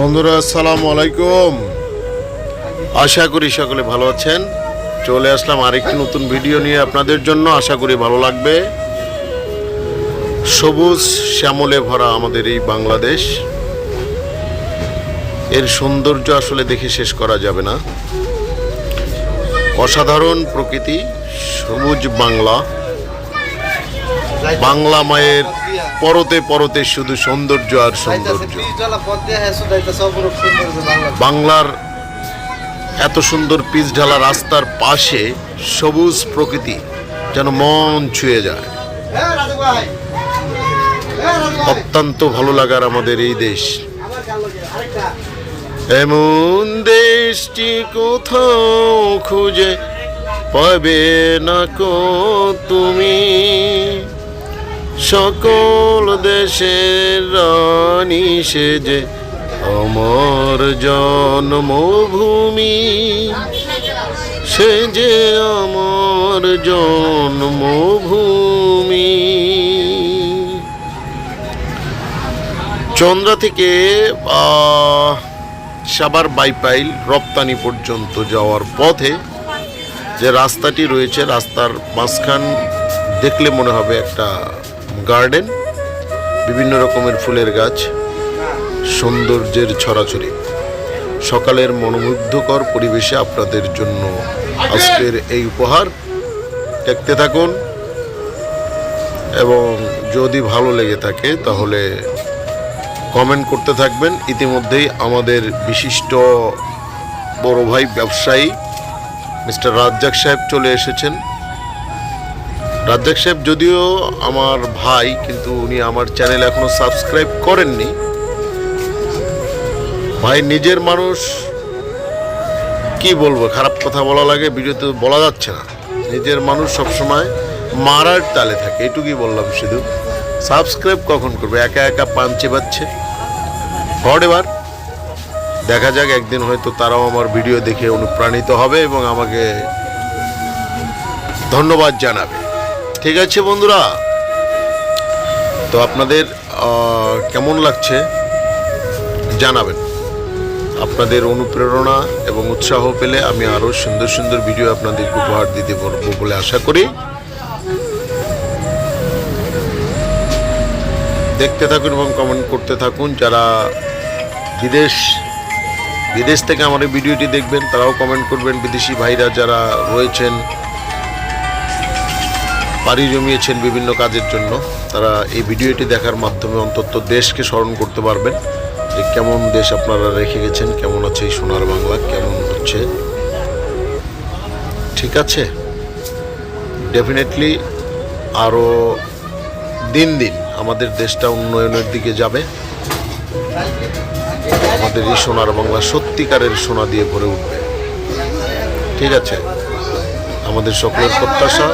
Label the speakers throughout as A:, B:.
A: বন্ধুরা, আসসালামু আলাইকুম। আশা করি সকলে ভালো আছেন। চলে আসলাম আরেকটি নতুন ভিডিও নিয়ে আপনাদের জন্য। আশা করি ভালো লাগবে। সবুজ শ্যামলে ভরা আমাদের এই বাংলাদেশ। এর সৌন্দর্য আসলে দেখে শেষ করা যাবে না। অসাধারণ প্রকৃতি, সবুজ বাংলা। বাংলা মায়ের পরতে পরতে শুধু সৌন্দর্য আর সৌন্দর্য। বাংলার এত সুন্দর পিচ ঢালা রাস্তার পাশে সবুজ প্রকৃতি যেন মন ছুঁয়ে যায়। অত্যন্ত ভালো লাগার আমাদের এই দেশ। এমন দেশটি কোথাও খুঁজে পাবে না কো তুমি? সকল দেশের রানী সেজে আমার জন্মভূমি। যে আমার জন্মভূমি। চন্দ্রা থেকে সাবার বাইপাইল রপ্তানি পর্যন্ত যাওয়ার পথে যে রাস্তাটি রয়েছে, রাস্তার মাঝখান দেখলে মনে হবে একটা গার্ডেন বিভিন্ন রকমের ফুলের গাছ, সৌন্দর্যের ছড়াছড়ি। সকালের মনোমুগ্ধকর পরিবেশে আপনাদের জন্য আজকের এই উপহার। দেখতে থাকুন। এবং যদি ভালো লেগে থাকে, তাহলে কমেন্ট করতে থাকবেন। ইতিমধ্যেই আমাদের বিশিষ্ট বড় ভাই ব্যবসায়ী, মিস্টার রাজ্জাক সাহেব চলে এসেছেন। রাজ্জাক সাহেব, যদিও আমার ভাই, কিন্তু উনি আমার চ্যানেল এখনও সাবস্ক্রাইব করেননি। ভাই, নিজের মানুষ কি বলব? খারাপ কথা বলা লাগে ভিডিওতে বলা যাচ্ছে না। নিজের মানুষ সবসময় মারার তালে থাকে এটুকুই বললাম শুধু। সাবস্ক্রাইব কখন করবে? একা একা পাঞ্চে পাচ্ছে হট এবার দেখা যাক, একদিন হয়তো তারাও আমার ভিডিও দেখে অনুপ্রাণিত হবে এবং আমাকে ধন্যবাদ জানাবে। ঠিক আছে, বন্ধুরা। তো আপনাদের কেমন লাগছে জানাবেন। আপনাদের অনুপ্রেরণা এবং উৎসাহ পেলে আমি আরও সুন্দর সুন্দর ভিডিও আপনাদেরকে উপহার দিতে পারব বলে আশা করি। দেখতে থাকুন এবং কমেন্ট করতে থাকুন। যারা বিদেশ বিদেশ থেকে আমার ভিডিওটি দেখবেন, তারাও কমেন্ট করবেন। বিদেশি ভাইরা যারা রয়েছেন পাড়ি জমিয়েছেন বিভিন্ন কাজের জন্য। তারা এই ভিডিওটি দেখার মাধ্যমে অন্তত দেশকে স্মরণ করতে পারবেন যে কেমন দেশ আপনারা রেখে গেছেন, কেমন আছে এই সোনার বাংলা, কেমন হচ্ছে। ঠিক আছে? ডেফিনেটলি আরও দিন দিন আমাদের দেশটা উন্নয়নের দিকে যাবে। আমাদের এই সোনার বাংলা সত্যিকারের সোনা দিয়ে ভরে উঠবে। ঠিক আছে? আমাদের সকলের প্রত্যাশা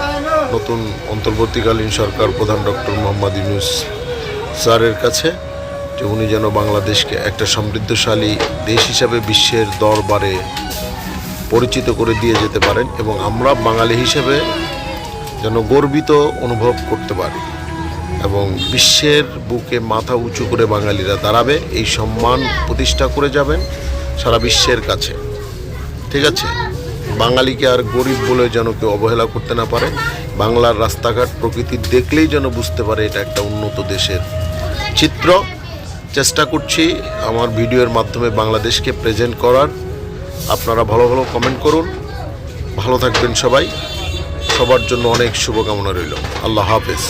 A: নতুন অন্তর্বর্তীকালীন সরকার প্রধান ডক্টর মোহাম্মদ ইউনুস স্যারের কাছে যে উনি যেন বাংলাদেশকে একটা সমৃদ্ধশালী দেশ হিসাবে বিশ্বের দরবারে পরিচিত করে দিয়ে যেতে পারেন এবং আমরা বাঙালি হিসেবে যেন গর্বিত অনুভব করতে পারি এবং বিশ্বের বুকে মাথা উঁচু করে বাঙালিরা দাঁড়াবে, এই সম্মান প্রতিষ্ঠা করে যাবেন সারা বিশ্বের কাছে। ঠিক আছে? বাঙালিকে আর গরিব বলে যেন কেউ অবহেলা করতে না পারে, বাংলার রাস্তাঘাট প্রকৃতি দেখলেই যেন বুঝতে পারে এটা একটা উন্নত দেশের চিত্র। চেষ্টা করছি আমার ভিডিওর মাধ্যমে বাংলাদেশকে প্রেজেন্ট করার। আপনারা ভালো ভালো কমেন্ট করুন। ভালো থাকবেন সবাই। সবার জন্য অনেক শুভকামনা রইল। আল্লাহ হাফেজ।